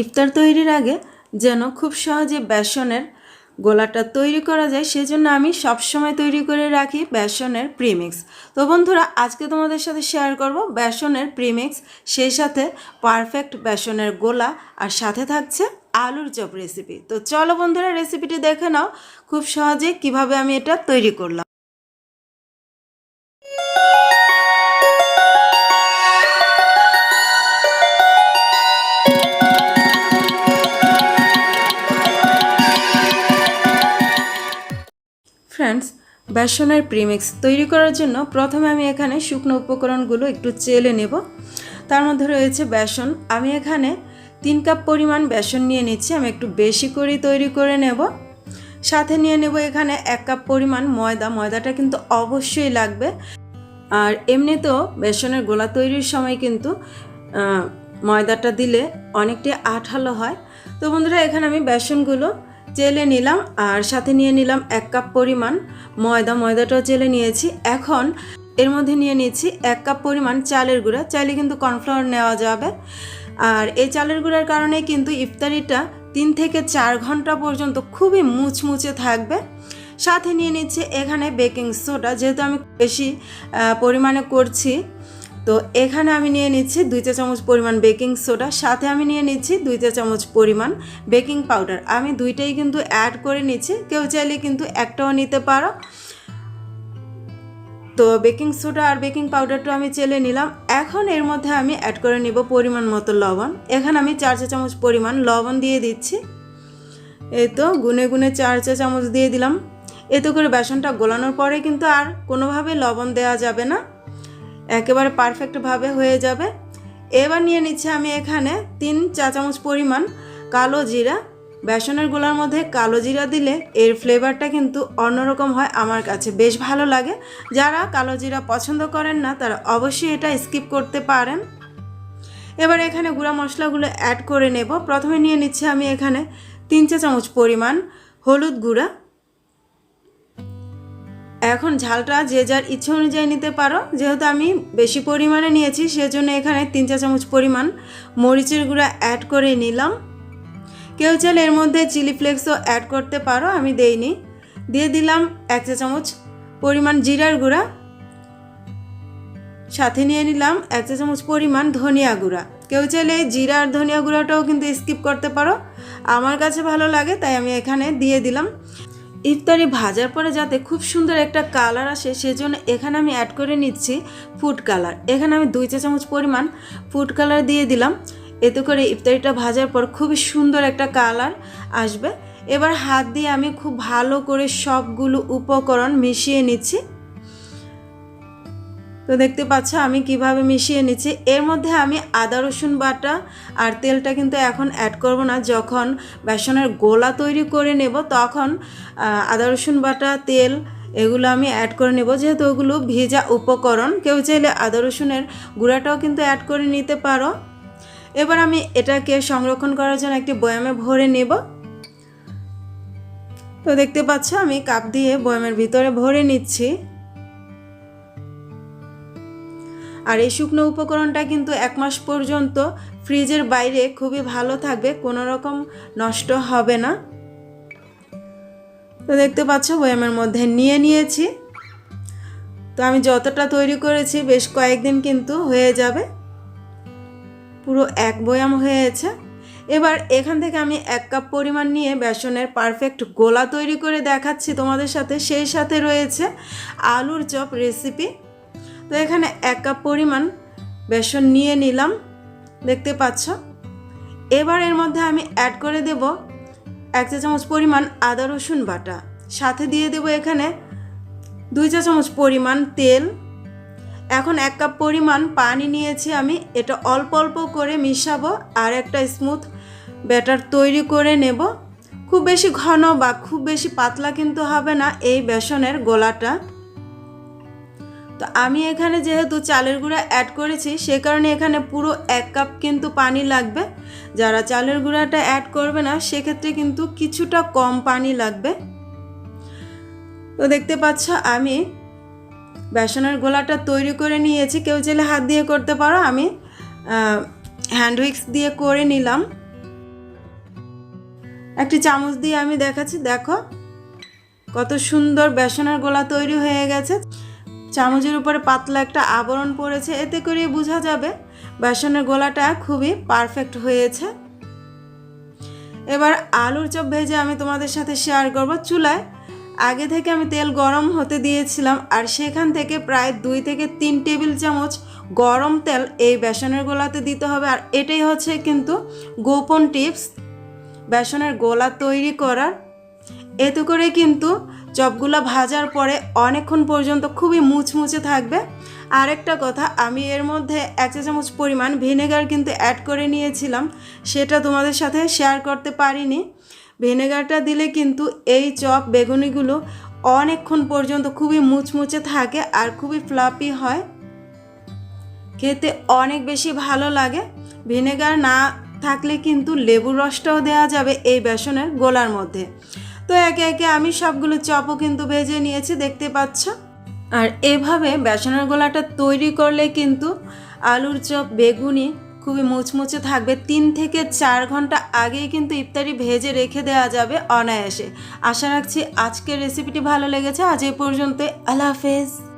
ইফতার তৈরির আগে যেন খুব সহজে বেসনের গোলাটা তৈরি করা যায়, সেজন্য আমি সবসময় তৈরি করে রাখি বেসনের প্রিমিক্স তো বন্ধুরা, আজকে তোমাদের সাথে শেয়ার করব বেসনের প্রিমিক্স সেই সাথে পারফেক্ট বেসনের গোলা, আর সাথে থাকছে আলুর চপ রেসিপি তো চলো বন্ধুরা রেসিপিটি দেখে নাও, খুব সহজে কীভাবে আমি এটা তৈরি করলাম। বেসনের প্রিমিক্স তৈরি করার জন্য প্রথমে আমি এখানে শুকনো উপকরণগুলো একটু চেলে নেব। তার মধ্যে রয়েছে বেসন। আমি এখানে তিন কাপ পরিমাণ বেসন নিয়ে নিচ্ছি। আমি একটু বেশি করে তৈরি করে নেব। সাথে নিয়ে নেব এখানে এক কাপ পরিমাণ ময়দা। ময়দাটা কিন্তু অবশ্যই লাগবে। আর এমনিতেও বেসনের গোলা তৈরির সময় কিন্তু ময়দাটা দিলে অনেকটাই আঠালো হয়। তো বন্ধুরা, এখানে আমি বেসনগুলো চেলে নিলাম আর সাথে নিয়ে নিলাম এক কাপ পরিমাণ ময়দা। ময়দাটাও চেলে নিয়েছি। এখন এর মধ্যে নিয়ে নিচ্ছি এক কাপ পরিমাণ চালের গুঁড়া। চাইলে কিন্তু কর্নফ্লাওয়ার নেওয়া যাবে। আর এই চালের গুঁড়ার কারণে কিন্তু ইফতারিটা তিন থেকে চার ঘণ্টা পর্যন্ত খুবই মুচমুচে থাকবে। সাথে নিয়ে নিচ্ছি এখানে বেকিং সোডা। যেহেতু আমি বেশি পরিমাণে করছি তো এখানে আমি নিয়ে নিচ্ছি দুই চা চামচ পরিমাণ বেকিং সোডা, সাথে আমি নিয়ে নিচ্ছি দুই চা চামচ পরিমাণ বেকিং পাউডার। আমি দুইটাই কিন্তু অ্যাড করে নিচ্ছি, কেউ চাইলে কিন্তু একটাও নিতে পারো। তো বেকিং সোডা আর বেকিং পাউডারটা আমি চেলে নিলাম। এখন এর মধ্যে আমি অ্যাড করে নিব পরিমাণ মতো লবণ। এখানে আমি চার চা চামচ পরিমাণ লবণ দিয়ে দিচ্ছি। এই তো গুনে গুনে চার চা চামচ দিয়ে দিলাম। এতে করে বেসনটা গোলানোর পরে কিন্তু আর কোনোভাবে লবণ দেওয়া যাবে না। একেবারে পারফেক্টভাবে হয়ে যাবে। এবার নিয়ে নিচ্ছি আমি এখানে তিন চা চামচ পরিমাণ কালো জিরা। বেসনের গোলার মধ্যে কালো জিরা দিলে এর ফ্লেভারটা কিন্তু অন্যরকম হয় আমার কাছে। বেশ ভালো লাগে। যারা কালো জিরা পছন্দ করেন না, তারা অবশ্যই এটা স্কিপ করতে পারেন। এবার এখানে গুঁড়া মশলাগুলো অ্যাড করে নেব। প্রথমে নিয়ে নিচ্ছি আমি এখানে তিন চা চামচ পরিমাণ হলুদ গুঁড়া। এখন ঝালটা যে যার ইচ্ছে অনুযায়ী নিতে পারো। যেহেতু আমি বেশি পরিমাণে নিয়েছি, সেজন্য এখানে তিন চা চামচ পরিমাণ মরিচের গুঁড়া অ্যাড করে নিলাম। কেউ চাইলে এর মধ্যে চিলি ফ্লেক্সও অ্যাড করতে পারো, আমি দেইনি। দিয়ে দিলাম এক চা চামচ পরিমাণ জিরার গুঁড়া। সাথে নিয়ে নিলাম এক চা চামচ পরিমাণ ধনিয়া গুঁড়া। কেউ চাইলে জিরা আর ধনিয়া গুঁড়াটাও কিন্তু স্কিপ করতে পারো। আমার কাছে ভালো লাগে, তাই আমি এখানে দিয়ে দিলাম। ইফতারি ভাজার পরে যাতে খুব সুন্দর একটা কালার আসে, সেজন্য এখানে আমি অ্যাড করে নিচ্ছি ফুড কালার এখানে আমি দুই চা চামচ পরিমাণ ফুড কালার দিয়ে দিলাম। এতে করে ইফতারিটা ভাজার পর খুবই সুন্দর একটা কালার আসবে। এবার হাত দিয়ে আমি খুব ভালো করে সবগুলো উপকরণ মিশিয়ে নিচ্ছি। তো দেখতে পাচ্ছ আমি কীভাবে মিশিয়ে নিচ্ছি। এর মধ্যে আমি আদা, রসুন বাটা আর তেলটা কিন্তু এখন অ্যাড করব না। যখন বেসনের গোলা তৈরি করে নেব, তখন আদা, রসুন বাটা, তেল এগুলো আমি অ্যাড করে নেব। যেহেতু ওগুলো ভেজা উপকরণ, কেউ চাইলে আদা, রসুনের গুঁড়াটাও কিন্তু অ্যাড করে নিতে পারো। এবার আমি এটাকে সংরক্ষণ করার জন্য একটি বয়ামে ভরে নেব। তো দেখতে পাচ্ছ আমি কাপ দিয়ে বয়ামের ভিতরে ভরে নিচ্ছি। আর এই শুকনো উপকরণটা কিন্তু এক মাস পর্যন্ত ফ্রিজের বাইরে খুবই ভালো থাকবে, কোনো রকম নষ্ট হবে না। তো দেখতে পাচ্ছ, বয়ামের মধ্যে নিয়ে নিয়েছি। তো আমি যতটা তৈরি করেছি, বেশ কয়েকদিন কিন্তু হয়ে যাবে। পুরো এক বয়াম হয়েছে। এবার এখান থেকে আমি এক কাপ পরিমাণ নিয়ে বেসনের পারফেক্ট গোলা তৈরি করে দেখাচ্ছি তোমাদের সাথে। সেই সাথে রয়েছে আলুর চপ রেসিপি। তো এখানে এক কাপ পরিমাণ বেসন নিয়ে নিলাম, দেখতে পাচ্ছ। এবার এর মধ্যে আমি অ্যাড করে দেব এক চা চামচ পরিমাণ আদা রসুন বাটা। সাথে দিয়ে দেব এখানে দুই চা চামচ পরিমাণ তেল। এখন এক কাপ পরিমাণ পানি নিয়েছি আমি, এটা অল্প অল্প করে মিশাবো আর একটা স্মুথ ব্যাটার তৈরি করে নেব। খুব বেশি ঘন বা খুব বেশি পাতলা কিন্তু হবে না এই বেসনের গোলাটা। তো আমি এখানে যেহেতু চালের গুঁড়া অ্যাড করেছি, সে কারণে এখানে পুরো এক কাপ কিন্তু পানি লাগবে। যারা চালের গুঁড়াটা অ্যাড করবে না, সেক্ষেত্রে কিন্তু কিছুটা কম পানি লাগবে। তো দেখতে পাচ্ছ, আমি বেসনের গোলাটা তৈরি করে নিয়েছি। কেউ চাইলে হাত দিয়ে করতে পারো। আমি হ্যান্ড উইক্স দিয়ে করে নিলাম। একটি চামচ দিয়ে আমি দেখাচ্ছি। দেখো, কত সুন্দর বেসনের গোলা তৈরি হয়ে গেছে। চামচের উপরে পাতলা একটা আবরণ পড়েছে, এতে করে বোঝা যাবে বেসনের গোলাটা খুবই পারফেক্ট হয়েছে। এবার আলুর চপ ভেজে আমি তোমাদের সাথে শেয়ার করব চুলায়। আগে থেকে আমি তেল গরম হতে দিয়েছিলাম, আর সেখান থেকে প্রায় দুই থেকে তিন টেবিল চামচ গরম তেল এই বেসনের গোলাতে দিতে হবে, আর এটাই হচ্ছে কিন্তু গোপন টিপস বেসনের গোলা তৈরি করার। এতে করে কিন্তু চপগুলো ভাজার পরে অনেকক্ষণ পর্যন্ত খুবই মুচমুচে থাকবে। আরেকটা কথা, আমি এর মধ্যে এক চা চামচ পরিমাণ ভিনেগার কিন্তু অ্যাড করে নিয়েছিলাম, সেটা তোমাদের সাথে শেয়ার করতে পারিনি। ভিনেগারটা দিলে কিন্তু এই চপ বেগুনিগুলো অনেকক্ষণ পর্যন্ত খুবই মুচমুচে থাকে আর খুবই ফ্লাপি হয়। খেতে অনেক বেশি ভালো লাগে। ভিনেগার না থাকলে কিন্তু লেবুর রসটাও দেওয়া যাবে এই বেসনের গোলার মধ্যে। তো একে একে আমি সবগুলো চপও কিন্তু ভেজে নিয়েছি, দেখতে পাচ্ছ? আর এভাবে বেসনের গোলাটা তৈরি করলে কিন্তু আলুর চপ, বেগুনি খুবই মুচমুচে থাকবে। তিন থেকে চার ঘণ্টা আগেই কিন্তু ইফতারি ভেজে রেখে দেওয়া যাবে অনায়াসে। আশা রাখছি আজকের রেসিপিটি ভালো লেগেছে। আজ এই পর্যন্ত আল্লাহ হাফেজ।